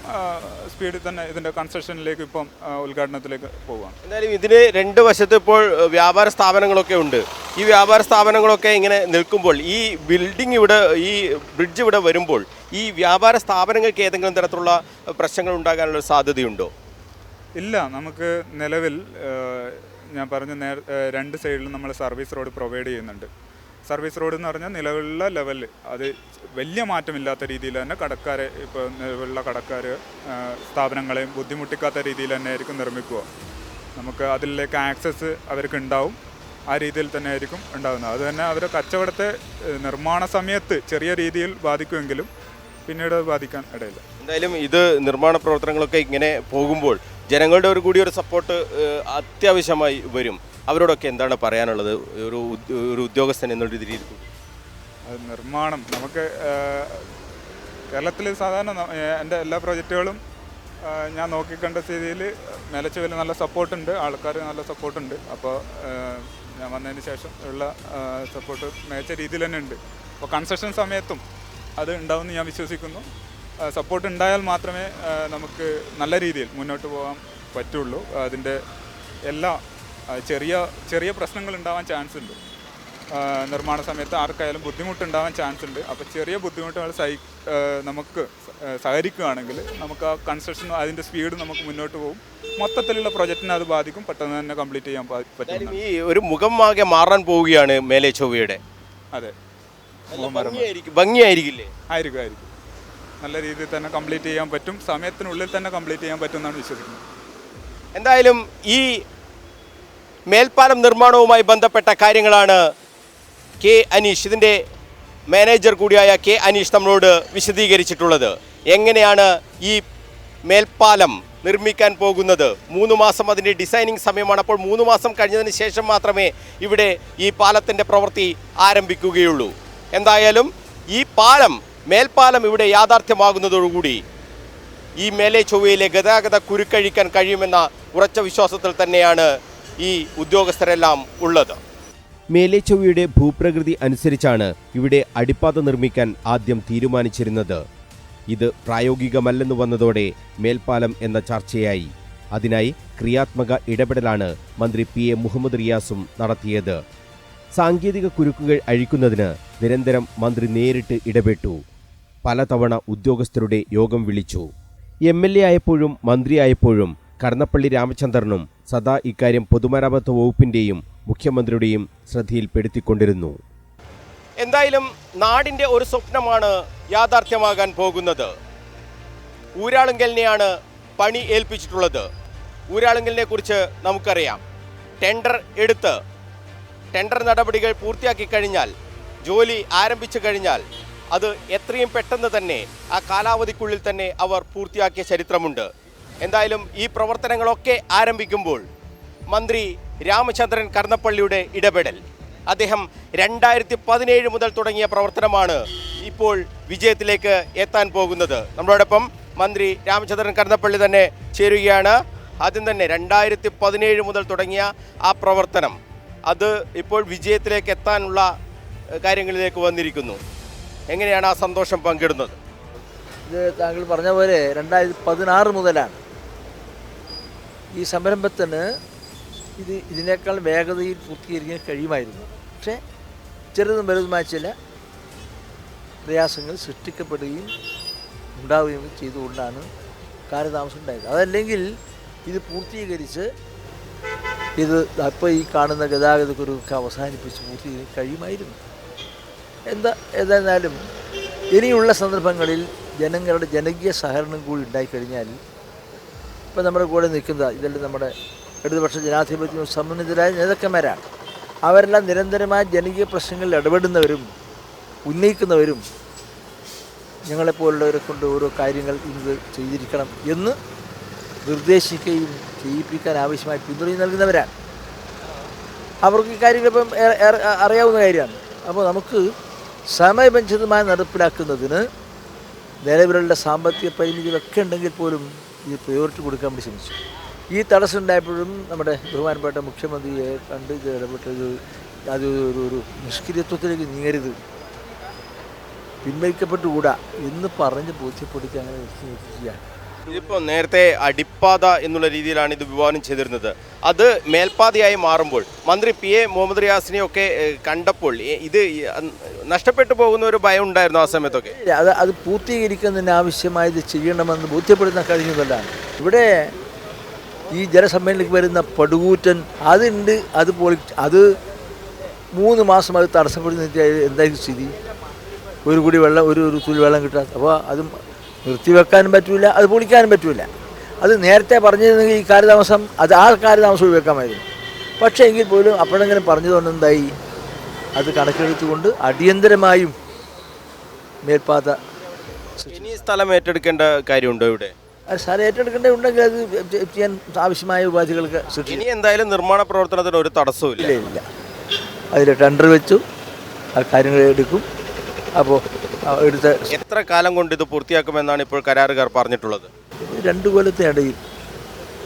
സ്പീഡിൽ തന്നെ ഇതിന്റെ കൺസ്ട്രക്ഷനിലേക്ക് ഇപ്പം ഉദ്ഘാടനത്തിലേക്ക് പോവുകയാണ്. എന്തായാലും ഇതിന് രണ്ട് വശത്ത് ഇപ്പോൾ വ്യാപാര സ്ഥാപനങ്ങളൊക്കെ ഉണ്ട്. ഈ വ്യാപാര സ്ഥാപനങ്ങളൊക്കെ ഇങ്ങനെ നിൽക്കുമ്പോൾ ഈ ബിൽഡിംഗ് ഇവിടെ ഈ ബ്രിഡ്ജ് ഇവിടെ വരുമ്പോൾ ഈ വ്യാപാര സ്ഥാപനങ്ങൾക്ക് ഏതെങ്കിലും തരത്തിലുള്ള പ്രശ്നങ്ങൾ ഉണ്ടാകാനുള്ള സാധ്യതയുണ്ടോ? ഇല്ല നമുക്ക് നിലവിൽ ഞാൻ പറഞ്ഞ നേർ രണ്ട് സൈഡിലും നമ്മൾ സർവീസ് റോഡ് പ്രൊവൈഡ് ചെയ്യുന്നുണ്ട്. സർവീസ് റോഡ് എന്ന് പറഞ്ഞാൽ നിലവിലുള്ള ലെവലിൽ അത് വലിയ മാറ്റമില്ലാത്ത രീതിയിൽ തന്നെ കടക്കാരെ ഇപ്പോൾ നിലവിലുള്ള കടക്കാർ സ്ഥാപനങ്ങളെയും ബുദ്ധിമുട്ടിക്കാത്ത രീതിയിൽ തന്നെ ആയിരിക്കും നിർമ്മിക്കുക. നമുക്ക് അതിലേക്ക് ആക്സസ് അവർക്ക് ഉണ്ടാവും. ആ രീതിയിൽ തന്നെ ആയിരിക്കും ഉണ്ടാകുന്നത് അത് തന്നെ അവരുടെ കച്ചവടത്തെ നിർമ്മാണ സമയത്ത് ചെറിയ രീതിയിൽ ബാധിക്കുമെങ്കിലും പിന്നീട് ബാധിക്കാൻ ഇടയില്ല. എന്തായാലും ഇത് നിർമ്മാണ പ്രവർത്തനങ്ങളൊക്കെ ഇങ്ങനെ പോകുമ്പോൾ ജനങ്ങളുടെ ഒരു കൂടി ഒരു സപ്പോർട്ട് അത്യാവശ്യമായി വരും. അവരോടൊക്കെ എന്താണ് പറയാനുള്ളത്? ഒരു ഒരു ഉദ്യോഗസ്ഥൻ എന്നുള്ള രീതിയിൽ അത് നിർമ്മാണം. നമുക്ക് കേരളത്തിൽ സാധാരണ എന്റെ എല്ലാ പ്രോജക്റ്റുകളും ഞാൻ നോക്കിക്കണ്ട സ്ഥിതിയിൽ നിലച്ചുവിൽ നല്ല സപ്പോർട്ടുണ്ട് ആൾക്കാർ നല്ല സപ്പോർട്ടുണ്ട്. അപ്പോൾ ഞാൻ വന്നതിന് ശേഷം ഉള്ള സപ്പോർട്ട് മികച്ച രീതിയിൽ തന്നെ ഉണ്ട്. അപ്പോൾ കൺസ്ട്രക്ഷൻ സമയത്തും അത് ഉണ്ടാവുമെന്ന് ഞാൻ വിശ്വസിക്കുന്നു. സപ്പോർട്ട് ഉണ്ടായാൽ മാത്രമേ നമുക്ക് നല്ല രീതിയിൽ മുന്നോട്ട് പോകാൻ പറ്റുള്ളൂ. അതിന്റെ എല്ലാ ചെറിയ ചെറിയ പ്രശ്നങ്ങൾ ഉണ്ടാവാൻ ചാൻസ് ഉണ്ട് നിർമ്മാണ സമയത്ത് ആർക്കായാലും ബുദ്ധിമുട്ടുണ്ടാവാൻ ചാൻസ് ഉണ്ട് അപ്പോൾ ചെറിയ ബുദ്ധിമുട്ടുകൾ സഹി നമുക്ക് സഹകരിക്കുകയാണെങ്കിൽ നമുക്ക് ആ കൺസ്ട്രക്ഷൻ അതിന്റെ സ്പീഡ് നമുക്ക് മുന്നോട്ട് പോകും. മൊത്തത്തിലുള്ള പ്രൊജക്റ്റിനെ അത് ബാധിക്കും. പെട്ടെന്ന് തന്നെ കംപ്ലീറ്റ് ചെയ്യാൻ പറ്റും. ഈ ഒരു മുഖം ആകെ മാറാൻ പോവുകയാണ് മേലെ ചൊവ്വയുടെ. അതെ. ഭംഗിയായിരിക്കും. ഭംഗിയായിരിക്കില്ലേ? ആയിരിക്കും ആയിരിക്കും. നല്ല രീതിയിൽ തന്നെ കംപ്ലീറ്റ് ചെയ്യാൻ പറ്റും. സമയത്തിനുള്ളിൽ തന്നെ കംപ്ലീറ്റ് ചെയ്യാൻ പറ്റും എന്നാണ് വിശ്വസിക്കുന്നത്. എന്തായാലും ഈ മേൽപ്പാലം നിർമ്മാണവുമായി ബന്ധപ്പെട്ട കാര്യങ്ങളാണ് കെ അനീഷ്. ഇതിന്റെ മാനേജർ കൂടിയായ കെ അനീഷ് നമ്മളോട് വിശദീകരിച്ചിട്ടുള്ളത്. എങ്ങനെയാണ് ഈ മേൽപ്പാലം നിർമ്മിക്കാൻ പോകുന്നത്? മൂന്ന് മാസം അതിന്റെ ഡിസൈനിങ് സമയമാണ്. അപ്പോൾ മൂന്ന് മാസം കഴിഞ്ഞതിന് ശേഷം മാത്രമേ ഇവിടെ ഈ പാലത്തിന്റെ പ്രവൃത്തി ആരംഭിക്കുകയുള്ളൂ. എന്തായാലും ഈ പാലം മേൽപ്പാലം ഇവിടെ യാഥാർത്ഥ്യമാകുന്നതോടുകൂടി ഈ മേലെ ചൊവ്വയിലെ ഗതാഗത കുരുക്കഴിക്കാൻ കഴിയുമെന്ന ഉറച്ച വിശ്വാസത്തിൽ തന്നെയാണ് ഈ ഉദ്യോഗസ്ഥരെല്ലാം ഉള്ളത്. മേലെ ഭൂപ്രകൃതി അനുസരിച്ചാണ് ഇവിടെ അടിപ്പാത നിർമ്മിക്കാൻ ആദ്യം തീരുമാനിച്ചിരുന്നത്. ഇത് പ്രായോഗികമല്ലെന്ന് വന്നതോടെ മേൽപ്പാലം എന്ന ചർച്ചയായി. അതിനായി ക്രിയാത്മക ഇടപെടലാണ് മന്ത്രി പി എ മുഹമ്മദ് റിയാസും നടത്തിയത്. സാങ്കേതിക കുരുക്കുകൾ അഴിക്കുന്നതിന് നിരന്തരം മന്ത്രി നേരിട്ട് ഇടപെട്ടു. പലതവണ ഉദ്യോഗസ്ഥരുടെ യോഗം വിളിച്ചു. എം എൽ എ ആയപ്പോഴും മന്ത്രിയായപ്പോഴും കടന്നപ്പള്ളി രാമചന്ദ്രനും സദാ ഇക്കാര്യം പൊതുമരാമത്ത് വകുപ്പിന്റെയും മുഖ്യമന്ത്രിയുടെയും ശ്രദ്ധയിൽപ്പെടുത്തിക്കൊണ്ടിരുന്നു. എന്തായാലും നാടിന്റെ ഒരു സ്വപ്നമാണ് യാഥാർത്ഥ്യമാകാൻ പോകുന്നത്. ഊരാളുങ്കലിനെയാണ് പണി ഏൽപ്പിച്ചിട്ടുള്ളത്. ഊരാളുങ്കലിനെ കുറിച്ച് നമുക്കറിയാം. ടെൻഡർ എടുത്ത് ടെൻഡർ നടപടികൾ പൂർത്തിയാക്കി കഴിഞ്ഞാൽ ജോലി ആരംഭിച്ചു കഴിഞ്ഞാൽ അത് എത്രയും പെട്ടെന്ന് തന്നെ ആ കാലാവധിക്കുള്ളിൽ തന്നെ അവർ പൂർത്തിയാക്കിയ ചരിത്രമുണ്ട്. എന്തായാലും ഈ പ്രവർത്തനങ്ങളൊക്കെ ആരംഭിക്കുമ്പോൾ മന്ത്രി രാമചന്ദ്രൻ കർണപ്പള്ളിയുടെ ഇടപെടൽ. അദ്ദേഹം രണ്ടായിരത്തി പതിനേഴ് മുതൽ തുടങ്ങിയ പ്രവർത്തനമാണ് ഇപ്പോൾ വിജയത്തിലേക്ക് എത്താൻ പോകുന്നത്. നമ്മളോടൊപ്പം മന്ത്രി രാമചന്ദ്രൻ കർണപ്പള്ളി തന്നെ ചേരുകയാണ്. ആദ്യം തന്നെ രണ്ടായിരത്തി പതിനേഴ് മുതൽ തുടങ്ങിയ ആ പ്രവർത്തനം അത് ഇപ്പോൾ വിജയത്തിലേക്ക് എത്താനുള്ള കാര്യങ്ങളിലേക്ക് വന്നിരിക്കുന്നു. എങ്ങനെയാണ് ആ സന്തോഷം പങ്കിടുന്നത്? ഇത് താങ്കൾ പറഞ്ഞ പോലെ രണ്ടായിരത്തി പതിനാറ് മുതലാണ് ഈ സംരംഭത്തിന് ഇത് ഇതിനേക്കാൾ വേഗതയിൽ പൂർത്തീകരിക്കാൻ കഴിയുമായിരുന്നു. പക്ഷേ ചെറുതും വലുതുമായ ചില പ്രയാസങ്ങൾ സൃഷ്ടിക്കപ്പെടുകയും ഉണ്ടാവുകയും ചെയ്തുകൊണ്ടാണ് കാലതാമസം ഉണ്ടായത്. അതല്ലെങ്കിൽ ഇത് പൂർത്തീകരിച്ച് ഇത് അപ്പോൾ ഈ കാണുന്ന ഗതാഗതക്കുരുക്ക് അവസാനിപ്പിച്ച് പൂർത്തീകരിക്കാൻ കഴിയുമായിരുന്നു. എന്താ ഏതായിരുന്നാലും ഇനിയുള്ള സന്ദർഭങ്ങളിൽ ജനങ്ങളുടെ ജനകീയ സഹകരണം കൂടി ഉണ്ടായിക്കഴിഞ്ഞാൽ ഇപ്പം നമ്മുടെ കൂടെ നിൽക്കുന്നത് ഇതെല്ലാം നമ്മുടെ ഇടതുപക്ഷ ജനാധിപത്യം സമന്വിതരായ നേതാക്കന്മാരാണ്. അവരെല്ലാം നിരന്തരമായ ജനകീയ പ്രശ്നങ്ങളിൽ ഇടപെടുന്നവരും ഉന്നയിക്കുന്നവരും ഞങ്ങളെപ്പോലുള്ളവരെ കൊണ്ട് ഓരോ കാര്യങ്ങൾ ഇന്ന് ചെയ്തിരിക്കണം എന്ന് നിർദ്ദേശിക്കുകയും ചെയ്യിപ്പിക്കാൻ ആവശ്യമായി പിന്തുണ നൽകുന്നവരാണ്. അവർക്ക് ഈ ഏറെ അറിയാവുന്ന കാര്യമാണ്. അപ്പോൾ നമുക്ക് സമയബന്ധിതമായി നടപ്പിലാക്കുന്നതിന് നിലവിലുള്ള സാമ്പത്തിക പരിമിതികളൊക്കെ ഉണ്ടെങ്കിൽ പോലും ഇത് പ്രയോറിറ്റി കൊടുക്കാൻ വേണ്ടി ശ്രമിച്ചു. ഈ തടസ്സം ഉണ്ടായപ്പോഴും നമ്മുടെ ബഹുമാനപ്പെട്ട മുഖ്യമന്ത്രിയെ കണ്ട് ഇത് ഇടപെട്ടത് അത് ഒരു ഒരു നിഷ്ക്രിയത്വത്തിലേക്ക് നീങ്ങരുത്. പിൻവലിക്കപ്പെട്ടുകൂടാ എന്ന് പറഞ്ഞ് ബോധ്യപ്പെടുത്തി അങ്ങനെ നിർത്തി ഇതിപ്പോൾ നേരത്തെ അടിപ്പാത എന്നുള്ള രീതിയിലാണ് ഇത് വിഭാവനം ചെയ്തിരുന്നത്. അത് മേൽപ്പാതയായി മാറുമ്പോൾ മന്ത്രി പി എ മുഹമ്മദ് റിയാസിനെ ഒക്കെ കണ്ടപ്പോൾ ഇത് നഷ്ടപ്പെട്ടു പോകുന്ന ഒരു ഭയം ഉണ്ടായിരുന്നു ആ സമയത്തൊക്കെ. അത് അത് പൂർത്തീകരിക്കുന്നതിന് ആവശ്യമായത് ചെയ്യണമെന്ന് ബോധ്യപ്പെടുന്ന കഴിഞ്ഞതല്ലാണ് ഇവിടെ ഈ ജലസമ്മേളനത്തിലേക്ക് വരുന്ന പടുകൂറ്റൻ അതുണ്ട് അത് പൊളി അത് മൂന്ന് മാസം അത് തടസ്സപ്പെടുന്ന എന്തായിരിക്കും സ്ഥിതി? ഒരു കുടി വെള്ളം ഒരു ഒരു തുള്ളി വെള്ളം കിട്ടാത്ത. അപ്പോൾ അത് നിർത്തിവെക്കാനും പറ്റില്ല അത് പൊളിക്കാനും പറ്റില്ല അത് നേരത്തെ പറഞ്ഞിരുന്നെങ്കിൽ ഈ കാലതാമസം അത് ആ കാലതാമസം ഒഴിവാക്കാമായിരുന്നു. പക്ഷേ എങ്കിൽ പോലും അപ്പോഴെങ്കിലും പറഞ്ഞതുകൊണ്ട് എന്തായി? അത് കണക്കെടുത്തുകൊണ്ട് അടിയന്തരമായും മേൽപ്പാത ഇനി സ്ഥലം ഏറ്റെടുക്കേണ്ട കാര്യമുണ്ടോ ഇവിടെ? അത് ഏറ്റെടുക്കേണ്ട ഉണ്ടെങ്കിൽ അത് ചെയ്യാൻ ആവശ്യമായ ഉപാധികൾക്ക് ഇനി എന്തായാലും നിർമ്മാണ പ്രവർത്തനത്തിന് ഒരു തടസ്സവും ഇല്ല ഇല്ല. അതിൽ ടെൻഡർ വെച്ചു ആ കാര്യങ്ങൾ എടുക്കും. അപ്പോൾ എടുത്ത എത്ര കാലം കൊണ്ട് ഇത് പൂർത്തിയാക്കുമെന്നാണ് ഇപ്പോൾ കരാറുകാർ പറഞ്ഞിട്ടുള്ളത്? രണ്ട് കൊല്ലത്തെ ഇടയിൽ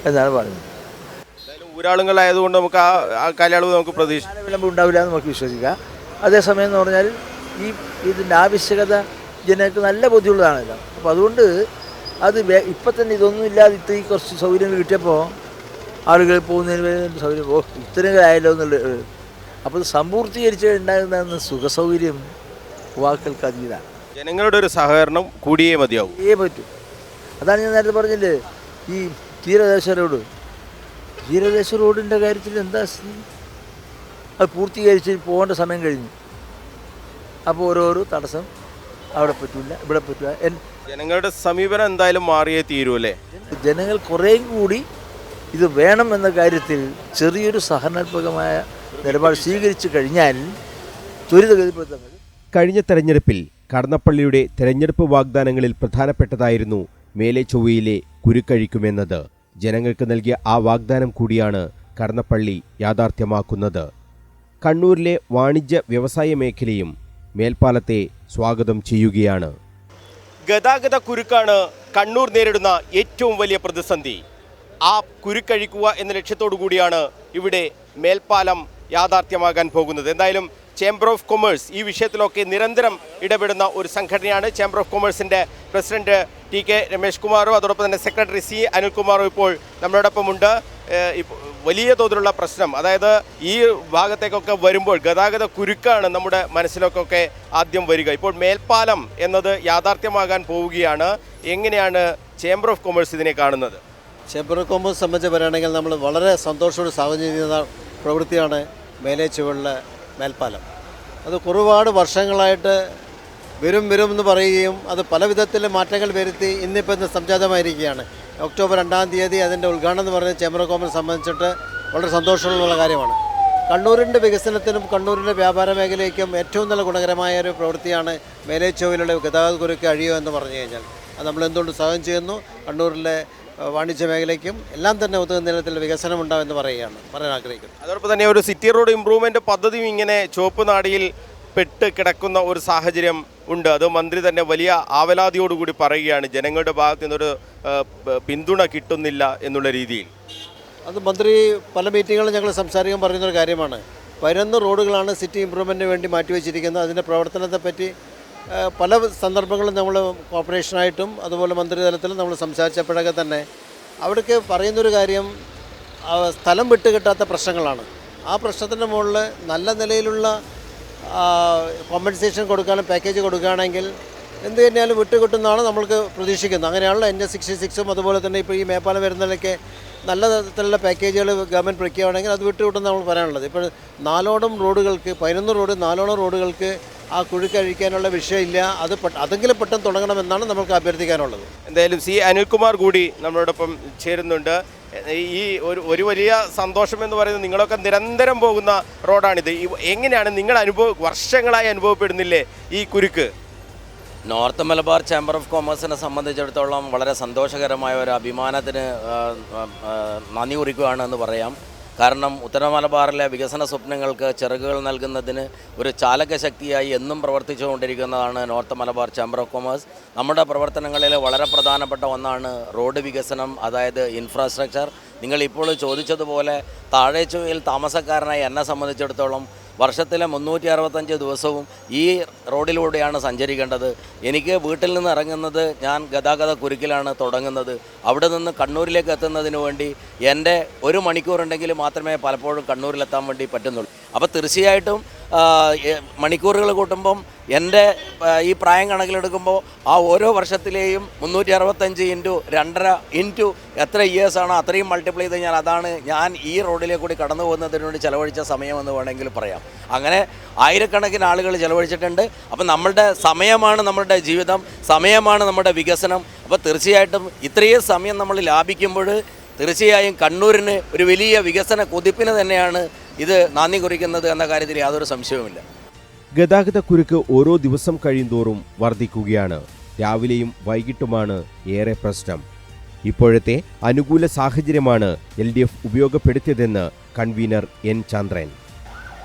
എന്നാണ് പറഞ്ഞത്. എന്തായാലും ഊരാളുകളായതുകൊണ്ട് നമുക്ക് ആ ആ കാലയളവ് നമുക്ക് പ്രതീക്ഷിക്കാം വിളമ്പ് ഉണ്ടാവില്ല എന്ന് നമുക്ക് വിശ്വസിക്കാം. അതേസമയം എന്ന് പറഞ്ഞാൽ ഈ ഇതിന്റെ ആവശ്യകത ജനങ്ങൾക്ക് നല്ല ബുദ്ധിയുള്ളതാണല്ലോ അപ്പോൾ അതുകൊണ്ട് അത് ഇപ്പം തന്നെ ഇതൊന്നും ഇല്ലാതെ ഇത്രയും കുറച്ച് സൗകര്യങ്ങൾ കിട്ടിയപ്പോൾ ആളുകൾ പോകുന്നതിന് വേണ്ടി സൗകര്യം? ഓ ഇത്രയും ആയല്ലോ എന്നുള്ള അപ്പോൾ സമ്പൂർത്തീകരിച്ച് ഉണ്ടാകുന്ന സുഖസൗകര്യം. യുവാക്കൾക്ക് അതീതാണ് ജനങ്ങളുടെ ഒരു സഹകരണം കൂടിയേ മതിയാവും. ഏ പറ്റും. അതാണ് ഞാൻ നേരത്തെ പറഞ്ഞില്ലേ ഈ തീരദേശ റോഡ്. തീരദേശ റോഡിന്റെ കാര്യത്തിൽ എന്താ സ്ഥിതി? അത് പൂർത്തീകരിച്ച് പോകേണ്ട സമയം കഴിഞ്ഞു. അപ്പോൾ ഓരോരോ തടസ്സം അവിടെ പറ്റില്ല ഇവിടെ പറ്റില്ല ജനങ്ങളുടെ സമീപനം എന്തായാലും മാറിയേ തീരുമല്ലേ ജനങ്ങൾ കുറേയും കൂടി ഇത് വേണം എന്ന കാര്യത്തിൽ ചെറിയൊരു സഹനാത്മകമായ നിലപാട് സ്വീകരിച്ചു കഴിഞ്ഞാൽ ത്വരിതഗതിപ്പെടുത്താൻ കഴിഞ്ഞ തെരഞ്ഞെടുപ്പിൽ കടന്നപ്പള്ളിയുടെ തെരഞ്ഞെടുപ്പ് വാഗ്ദാനങ്ങളിൽ പ്രധാനപ്പെട്ടതായിരുന്നു മേലെ ചൊവ്വയിലെ കുരുക്കഴിക്കുമെന്നത്. ജനങ്ങൾക്ക് നൽകിയ ആ വാഗ്ദാനം കൂടിയാണ് കടന്നപ്പള്ളി യാഥാർത്ഥ്യമാക്കുന്നത്. കണ്ണൂരിലെ വാണിജ്യ വ്യവസായ മേഖലയും മേൽപ്പാലത്തെ സ്വാഗതം ചെയ്യുകയാണ്. ഗതാഗത കുരുക്കാണ് കണ്ണൂർ നേരിടുന്ന ഏറ്റവും വലിയ പ്രതിസന്ധി. ആ കുരുക്കഴിക്കുക എന്ന ലക്ഷ്യത്തോടു കൂടിയാണ് ഇവിടെ മേൽപ്പാലം യാഥാർത്ഥ്യമാകാൻ പോകുന്നത്. എന്തായാലും ചേംബർ ഓഫ് കൊമേഴ്സ് ഈ വിഷയത്തിലൊക്കെ നിരന്തരം ഇടപെടുന്ന ഒരു സംഘടനയാണ് ചേംബർ ഓഫ് കൊമേഴ്സിന്റെ പ്രസിഡന്റ് ടി കെ രമേശ് കുമാറും അതോടൊപ്പം തന്നെ സെക്രട്ടറി സി അനിൽകുമാറും ഇപ്പോൾ നമ്മളോടൊപ്പമുണ്ട് വലിയ തോതിലുള്ള പ്രശ്നം. അതായത് ഈ ഭാഗത്തേക്കൊക്കെ വരുമ്പോൾ ഗതാഗത കുരുക്കാണ് നമ്മുടെ മനസ്സിലൊക്കെ ആദ്യം വരിക. ഇപ്പോൾ മേൽപ്പാലം എന്നത് യാഥാർത്ഥ്യമാകാൻ പോവുകയാണ്. എങ്ങനെയാണ് ചേംബർ ഓഫ് കൊമേഴ്സ് ഇതിനെ കാണുന്നത്? ചേംബർ ഓഫ് കൊമേഴ്സ് സംബന്ധിച്ച് പറയുകയാണെങ്കിൽ നമ്മൾ വളരെ സന്തോഷമുള്ള സാഹചര്യം പ്രവൃത്തിയാണ് മേലെ ചുവടിലെ മേൽപ്പാലം. അത് ഒരുപാട് വർഷങ്ങളായിട്ട് വരും വരും എന്ന് പറയുകയും അത് പല വിധത്തിൽ മാറ്റങ്ങൾ വരുത്തി ഇന്നിപ്പോൾ ഇന്ന് സംജാതമായിരിക്കുകയാണ്. ഒക്ടോബർ രണ്ടാം തീയതി അതിന്റെ ഉദ്ഘാടനം എന്ന് പറയുന്നത് ചേംബർ ഓഫ് കോമേഴ്സ് സംബന്ധിച്ചിട്ട് വളരെ സന്തോഷമുള്ള കാര്യമാണ്. കണ്ണൂരിന്റെ വികസനത്തിനും കണ്ണൂരിന്റെ വ്യാപാര മേഖലയ്ക്കും ഏറ്റവും നല്ല ഗുണകരമായ ഒരു പ്രവൃത്തിയാണ് മേലേച്ചോവിലുള്ള ഗതാഗത കുരുക്ക് അഴിയോ എന്ന് പറഞ്ഞു കഴിഞ്ഞാൽ. അത് നമ്മൾ എന്തുകൊണ്ട് സഹായം ചെയ്യുന്നു? കണ്ണൂരിലെ വാണിജ്യ മേഖലയ്ക്കും എല്ലാം തന്നെ ഉതകുന്ന നിലത്തിൽ വികസനം ഉണ്ടാവുമെന്ന് പറയുകയാണ് പറയാൻ ആഗ്രഹിക്കുന്നു. അതോടൊപ്പം തന്നെ ഒരു സിറ്റി റോഡ് ഇംപ്രൂവ്മെന്റ് പദ്ധതിയും ഇങ്ങനെ ചുവപ്പ് നാടിയിൽ പെട്ട് കിടക്കുന്ന ഒരു സാഹചര്യം ഉണ്ട്. അത് മന്ത്രി തന്നെ വലിയ ആവലാതിയോടുകൂടി പറയുകയാണ്. ജനങ്ങളുടെ ഭാഗത്തു നിന്നൊരു പിന്തുണ കിട്ടുന്നില്ല എന്നുള്ള രീതിയിൽ. അത് മന്ത്രി പല മീറ്റിങ്ങുകളും ഞങ്ങൾ സംസാരിക്കാൻ പറയുന്നൊരു കാര്യമാണ്. പതിനൊന്ന് റോഡുകളാണ് സിറ്റി ഇമ്പ്രൂവ്മെന്റിന് വേണ്ടി മാറ്റിവെച്ചിരിക്കുന്നത്. അതിന്റെ പ്രവർത്തനത്തെപ്പറ്റി പല സന്ദർഭങ്ങളും നമ്മൾ കോർപ്പറേഷനായിട്ടും അതുപോലെ മന്ത്രിതലത്തിലും നമ്മൾ സംസാരിച്ചപ്പോഴൊക്കെ തന്നെ അവിടേക്ക് പറയുന്നൊരു കാര്യം സ്ഥലം വിട്ട് കിട്ടാത്ത പ്രശ്നങ്ങളാണ്. ആ പ്രശ്നത്തിന്റെ മുകളിൽ നല്ല നിലയിലുള്ള കോമ്പൻസേഷൻ കൊടുക്കാനും പാക്കേജ് കൊടുക്കുകയാണെങ്കിൽ എന്ത് തന്നെയാലും വിട്ടുകിട്ടുന്നതാണ് നമ്മൾക്ക് പ്രതീക്ഷിക്കുന്നത്. അങ്ങനെയാണല്ലോ എൻ എസ് സിക്സ്റ്റി സിക്സും അതുപോലെ തന്നെ ഇപ്പോൾ ഈ മേപ്പാലം വരുന്നതിലൊക്കെ നല്ല തരത്തിലുള്ള പാക്കേജുകൾ ഗവൺമെന്റ് പ്രഖ്യാപനമെങ്കിൽ അത് വിട്ടുകിട്ടുന്ന നമ്മൾ പറയാനുള്ളത്. ഇപ്പോൾ നാലോളം റോഡുകൾക്ക് പതിനൊന്ന് റോഡ് നാലോളം റോഡുകൾക്ക് ആ കുഴുക്കഴിക്കാനുള്ള വിഷയമില്ല. അത് അതെങ്കിലും പെട്ടെന്ന് തുടങ്ങണമെന്നാണ് നമുക്ക് അഭ്യർത്ഥിക്കാനുള്ളത്. എന്തായാലും സി അനിൽകുമാർ കൂടി നമ്മളോടൊപ്പം ചേരുന്നുണ്ട്. ഈ ഒരു ഒരു വലിയ സന്തോഷം എന്ന് പറയുന്നത് നിങ്ങളൊക്കെ നിരന്തരം പോകുന്ന റോഡാണിത്. എങ്ങനെയാണ് നിങ്ങൾ അനുഭവ വർഷങ്ങളായി അനുഭവപ്പെടുന്നില്ലേ ഈ കുരുക്ക്? നോർത്ത് മലബാർ ചേംബർ ഓഫ് കോമേഴ്സിനെ സംബന്ധിച്ചിടത്തോളം വളരെ സന്തോഷകരമായ ഒരു അഭിമാനത്തിന് നന്ദി കുറിക്കുകയാണ് എന്ന് പറയാം. കാരണം ഉത്തര മലബാറിലെ വികസന സ്വപ്നങ്ങൾക്ക് ചിറകുകൾ നൽകുന്നതിന് ഒരു ചാലകശക്തിയായി എന്നും പ്രവർത്തിച്ചുകൊണ്ടിരിക്കുന്നതാണ് north Malabar chamber of commerce. നമ്മുടെ പ്രവർത്തനങ്ങളിൽ വളരെ പ്രധാനപ്പെട്ട ഒന്നാണ് റോഡ് വികസനം അതായത് ഇൻഫ്രാസ്ട്രക്ചർ നിങ്ങൾ ഇപ്പോൾ ചോദിച്ചതുപോലെ താഴേച്ചുവയിൽ താമസക്കാരനായി എന്നെ സംബന്ധിച്ചിടത്തോളം വർഷത്തിലെ മുന്നൂറ്റി അറുപത്തഞ്ച് ദിവസവും ഈ റോഡിലൂടെയാണ് സഞ്ചരിക്കേണ്ടത്. എനിക്ക് വീട്ടിൽ നിന്ന് ഇറങ്ങുന്നത് ഞാൻ ഗതാഗത കുരുക്കിലാണ് തുടങ്ങുന്നത്. അവിടെ നിന്ന് കണ്ണൂരിലേക്ക് എത്തുന്നതിന് വേണ്ടി എന്റെ ഒരു മണിക്കൂറുണ്ടെങ്കിൽ മാത്രമേ പലപ്പോഴും കണ്ണൂരിലെത്താൻ വേണ്ടി പറ്റുന്നുള്ളൂ. അപ്പോൾ തീർച്ചയായിട്ടും മണിക്കൂറുകൾ കൂട്ടുമ്പം എന്റെ ഈ പ്രായം കണക്കിലെടുക്കുമ്പോൾ ആ ഓരോ വർഷത്തിലെയും മുന്നൂറ്റി അറുപത്തഞ്ച് ഇന്റു രണ്ടര ഇന്റു എത്ര ഇയേഴ്സാണോ അത്രയും മൾട്ടിപ്ലൈ ചെയ്ത് ഞാൻ അതാണ് ഞാൻ ഈ റോഡിലേക്ക് കൂടി കടന്നു പോകുന്നതിന് വേണ്ടി ചിലവഴിച്ച സമയമെന്ന് വേണമെങ്കിൽ പറയാം. അങ്ങനെ ആയിരക്കണക്കിന് ആളുകൾ ചിലവഴിച്ചിട്ടുണ്ട്. അപ്പം നമ്മളുടെ സമയമാണ് നമ്മളുടെ ജീവിതം സമയമാണ് നമ്മുടെ വികസനം. അപ്പോൾ തീർച്ചയായിട്ടും ഇത്രയും സമയം നമ്മൾ ലാഭിക്കുമ്പോൾ തീർച്ചയായും കണ്ണൂരിന് ഒരു വലിയ വികസന കുതിപ്പിന് തന്നെയാണ് ഇത് നാന്ദി കുറിക്കുന്നത് എന്ന കാര്യത്തിൽ യാതൊരു സംശയവുമില്ല. ഗതാഗത കുരുക്ക് ഓരോ ദിവസം കഴിയുന്തോറും വർദ്ധിക്കുകയാണ്. രാവിലെയും വൈകിട്ടുമാണ് ഏറെ പ്രശ്നം. ഇപ്പോഴത്തെ അനുകൂല സാഹചര്യമാണ് എൽ ഡി എഫ് ഉപയോഗപ്പെടുത്തിയതെന്ന് കൺവീനർ എൻ ചന്ദ്രൻ.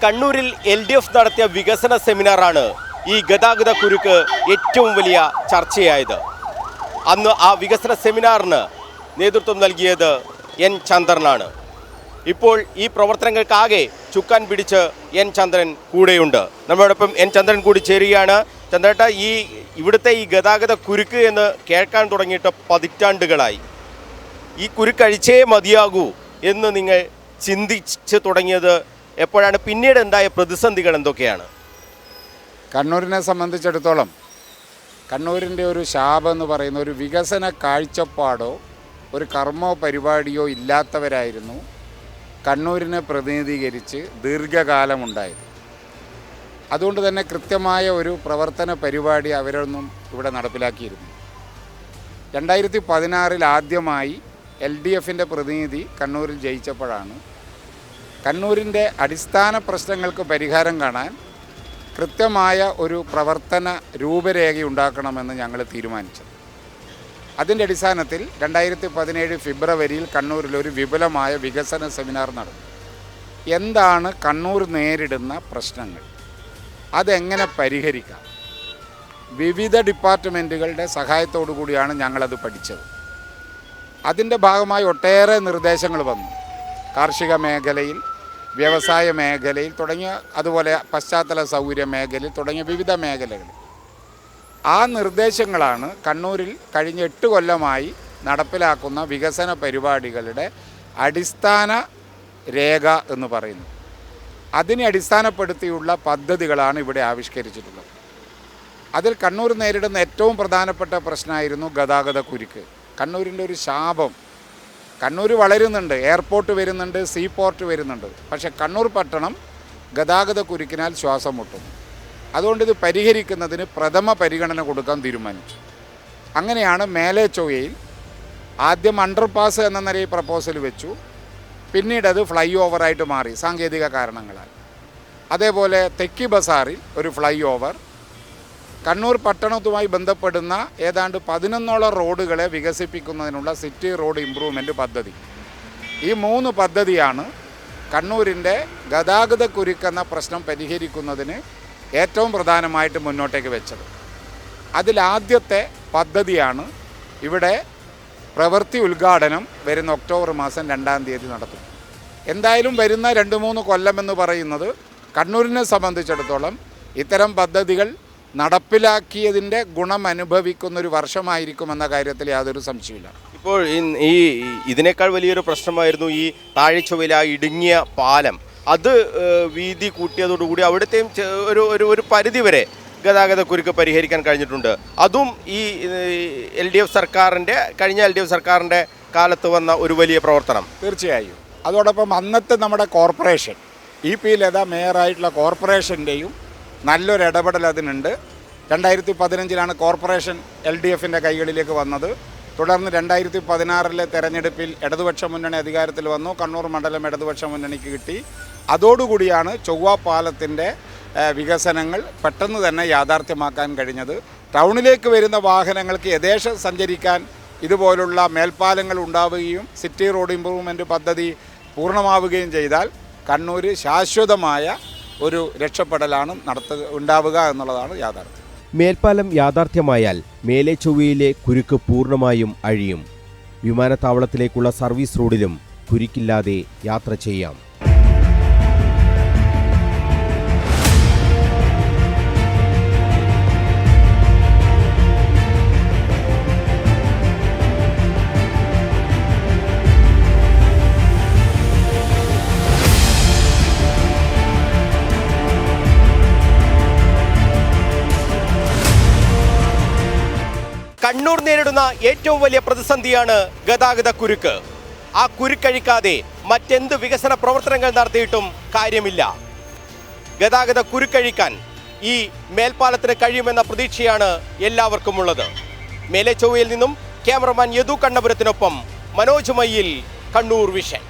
കണ്ണൂരിൽ എൽ ഡി എഫ് നടത്തിയ വികസന സെമിനാറാണ് ഈ ഗതാഗത കുരുക്ക് ഏറ്റവും വലിയ ചർച്ചയായത്. അന്ന് ആ വികസന സെമിനാറിന് നേതൃത്വം നൽകിയത് എൻ ചന്ദ്രനാണ്. ഇപ്പോൾ ഈ പ്രവർത്തനങ്ങൾക്കാകെ ചുക്കാൻ പിടിച്ച് എൻ ചന്ദ്രൻ കൂടെയുണ്ട്. നമ്മളോടൊപ്പം എൻ ചന്ദ്രൻ കൂടി ചേരുകയാണ്. ചന്ദ്രേട്ട ഈ ഇവിടുത്തെ ഈ ഗതാഗത കുരുക്ക് എന്ന് കേൾക്കാൻ തുടങ്ങിയിട്ട് പതിറ്റാണ്ടുകളായി. ഈ കുരുക്കഴിച്ചേ മതിയാകൂ എന്ന് നിങ്ങൾ ചിന്തിച്ച് തുടങ്ങിയത് എപ്പോഴാണ്? പിന്നീട് എന്തായ പ്രതിസന്ധികൾ എന്തൊക്കെയാണ്? കണ്ണൂരിനെ സംബന്ധിച്ചിടത്തോളം കണ്ണൂരിന്റെ ഒരു ശാപം എന്ന് പറയുന്ന ഒരു വികസന കാഴ്ചപ്പാടോ ഒരു കർമ്മോ പരിപാടിയോ ഇല്ലാത്തവരായിരുന്നു. കണ്ണൂരിനെ പ്രതിനിധീകരിച്ച് ദീർഘകാലമുണ്ടായത് അതുകൊണ്ട് തന്നെ കൃത്യമായ ഒരു പ്രവർത്തന പരിപാടി അവരൊന്നും ഇവിടെ നടപ്പിലാക്കിയിരുന്നു. രണ്ടായിരത്തി പതിനാറിൽ ആദ്യമായി എൽ ഡി എഫിന്റെ പ്രതിനിധി കണ്ണൂരിൽ ജയിച്ചപ്പോഴാണ് കണ്ണൂരിന്റെ അടിസ്ഥാന പ്രശ്നങ്ങൾക്ക് പരിഹാരം കാണാൻ കൃത്യമായ ഒരു പ്രവർത്തന രൂപരേഖ ഉണ്ടാക്കണമെന്ന് ഞങ്ങൾ തീരുമാനിച്ചത്. അതിന്റെ അടിസ്ഥാനത്തിൽ രണ്ടായിരത്തി പതിനേഴ് ഫെബ്രുവരിയിൽ കണ്ണൂരിൽ ഒരു വിപുലമായ വികസന സെമിനാർ നടന്നു. എന്താണ് കണ്ണൂർ നേരിടുന്ന പ്രശ്നങ്ങൾ? അതെങ്ങനെ പരിഹരിക്കാം? വിവിധ ഡിപ്പാർട്ട്മെന്റുകളുടെ സഹായത്തോടു കൂടിയാണ് ഞങ്ങളത് പഠിച്ചത്. അതിന്റെ ഭാഗമായി ഒട്ടേറെ നിർദ്ദേശങ്ങൾ വന്നു. കാർഷിക മേഖലയിൽ വ്യവസായ മേഖലയിൽ തുടങ്ങിയ അതുപോലെ പശ്ചാത്തല സൗകര്യ മേഖലയിൽ തുടങ്ങിയ വിവിധ മേഖലകൾ ആ നിർദ്ദേശങ്ങളാണ് കണ്ണൂരിൽ കഴിഞ്ഞ എട്ട് കൊല്ലമായി നടപ്പിലാക്കുന്ന വികസന പരിപാടികളുടെ അടിസ്ഥാന രേഖ എന്ന് പറയുന്നത്. അതിനെ അടിസ്ഥാനപ്പെടുത്തിയുള്ള പദ്ധതികളാണ് ഇവിടെ ആവിഷ്കരിച്ചിട്ടുള്ളത്. അതിൽ കണ്ണൂർ നേരിടുന്ന ഏറ്റവും പ്രധാനപ്പെട്ട പ്രശ്നമായിരുന്നു ഗതാഗത കുരുക്ക്. കണ്ണൂരിന്റെ ഒരു ശാപം. കണ്ണൂർ വളരുന്നുണ്ട് എയർപോർട്ട് വരുന്നുണ്ട് സീപോർട്ട് വരുന്നുണ്ട്. പക്ഷേ കണ്ണൂർ പട്ടണം ഗതാഗത കുരുക്കിനാൽ ശ്വാസം മുട്ടുന്നു. അതുകൊണ്ട് ഇത് പരിഹരിക്കുന്നതിന് പ്രഥമ പരിഗണന കൊടുക്കാൻ തീരുമാനിച്ചു. അങ്ങനെയാണ് മേലെ ചൊവ്വയിൽ ആദ്യം അണ്ടർപാസ് എന്ന നിലയിൽ പ്രപ്പോസൽ വെച്ചു. പിന്നീട് അത് ഫ്ലൈ ഓവറായിട്ട് മാറി സാങ്കേതിക കാരണങ്ങളാൽ. അതേപോലെ തെക്കി ബസാറിൽ ഒരു ഫ്ലൈ ഓവർ കണ്ണൂർ പട്ടണത്തുമായി ബന്ധപ്പെടുന്ന ഏതാണ്ട് പതിനൊന്നോളം റോഡുകളെ വികസിപ്പിക്കുന്നതിനുള്ള സിറ്റി റോഡ് ഇമ്പ്രൂവ്മെന്റ് പദ്ധതി. ഈ മൂന്ന് പദ്ധതിയാണ് കണ്ണൂരിന്റെ ഗതാഗത കുരുക്കെന്ന പ്രശ്നം പരിഹരിക്കുന്നതിന് ഏറ്റവും പ്രധാനമായിട്ട് മുന്നോട്ടേക്ക് വെച്ചത്. അതിലാദ്യത്തെ പദ്ധതിയാണ് ഇവിടെ പ്രവൃത്തി ഉദ്ഘാടനം വരുന്ന ഒക്ടോബർ മാസം രണ്ടാം തീയതി നടത്തും എന്തായാലും വരുന്ന രണ്ട് മൂന്ന് കൊല്ലം എന്ന് പറയുന്നത് കണ്ണൂരിനെ സംബന്ധിച്ചിടത്തോളം ഇത്തരം പദ്ധതികൾ നടപ്പിലാക്കിയതിന്റെ ഗുണം അനുഭവിക്കുന്ന ഒരു വർഷമായിരിക്കുമെന്ന കാര്യത്തിൽ യാതൊരു സംശയമില്ല ഇപ്പോൾ ഈ ഇതിനേക്കാൾ വലിയൊരു പ്രശ്നമായിരുന്നു ഈ താഴെ ആ ഇടുങ്ങിയ പാലം. അത് വീതി കൂട്ടിയതോടുകൂടി അവിടുത്തെയും ഒരു ഒരു ഒരു പരിധി വരെ ഗതാഗത കുരുക്ക് പരിഹരിക്കാൻ കഴിഞ്ഞിട്ടുണ്ട്. അതും ഈ എൽ ഡി എഫ് സർക്കാരിന്റെ കഴിഞ്ഞ എൽ ഡി എഫ് സർക്കാരിന്റെ കാലത്ത് വന്ന ഒരു വലിയ പ്രവർത്തനം. തീർച്ചയായും. അതോടൊപ്പം അന്നത്തെ നമ്മുടെ കോർപ്പറേഷൻ ഇ പി ലത മേയറായിട്ടുള്ള കോർപ്പറേഷന്റെയും നല്ലൊരു ഇടപെടൽ അതിനുണ്ട്. രണ്ടായിരത്തി പതിനഞ്ചിലാണ് കോർപ്പറേഷൻ എൽ ഡി എഫിന്റെ കൈകളിലേക്ക് വന്നത്. തുടർന്ന് രണ്ടായിരത്തി പതിനാറിലെ തെരഞ്ഞെടുപ്പിൽ ഇടതുപക്ഷ മുന്നണി അധികാരത്തിൽ വന്നു. കണ്ണൂർ മണ്ഡലം ഇടതുപക്ഷ മുന്നണിക്ക് കിട്ടി. അതോടുകൂടിയാണ് ചൊവ്വ പാലത്തിന്റെ വികസനങ്ങൾ പെട്ടെന്ന് തന്നെ യാഥാർത്ഥ്യമാക്കാൻ കഴിഞ്ഞത്. ടൗണിലേക്ക് വരുന്ന വാഹനങ്ങൾക്ക് യഥേഷ്ടം സഞ്ചരിക്കാൻ ഇതുപോലുള്ള മേൽപ്പാലങ്ങൾ ഉണ്ടാവുകയും സിറ്റി റോഡ് ഇമ്പ്രൂവ്മെന്റ് പദ്ധതി പൂർണമാവുകയും ചെയ്താൽ കണ്ണൂർ ശാശ്വതമായ ഒരു രക്ഷപ്പെടലാണ് നടത്ത ഉണ്ടാവുക എന്നുള്ളതാണ് യാഥാർത്ഥ്യം. മേൽപ്പാലം യാഥാർത്ഥ്യമായാൽ മേലെ ചൊവ്വയിലെ കുരുക്ക് പൂർണമായും അഴിയും. വിമാനത്താവളത്തിലേക്കുള്ള സർവീസ് റോഡിലും കുരുക്കില്ലാതെ യാത്ര ചെയ്യാം. കണ്ണൂർ നേരിടുന്ന ഏറ്റവും വലിയ പ്രതിസന്ധിയാണ് ഗതാഗത കുരുക്ക്. ആ കുരുക്കഴിക്കാതെ മറ്റെന്ത് വികസന പ്രവർത്തനങ്ങൾ നടത്തിയിട്ടും കാര്യമില്ല. ഗതാഗത കുരുക്കഴിക്കാൻ ഈ മേൽപ്പാലത്തിന് കഴിയുമെന്ന പ്രതീക്ഷയാണ് എല്ലാവർക്കും ഉള്ളത്. മേലെ ചൊവ്വയിൽ നിന്നും ക്യാമറമാൻ യദു കണ്ണപുരത്തിനൊപ്പം മനോജ് മയ്യിൽ കണ്ണൂർ വിഷൻ.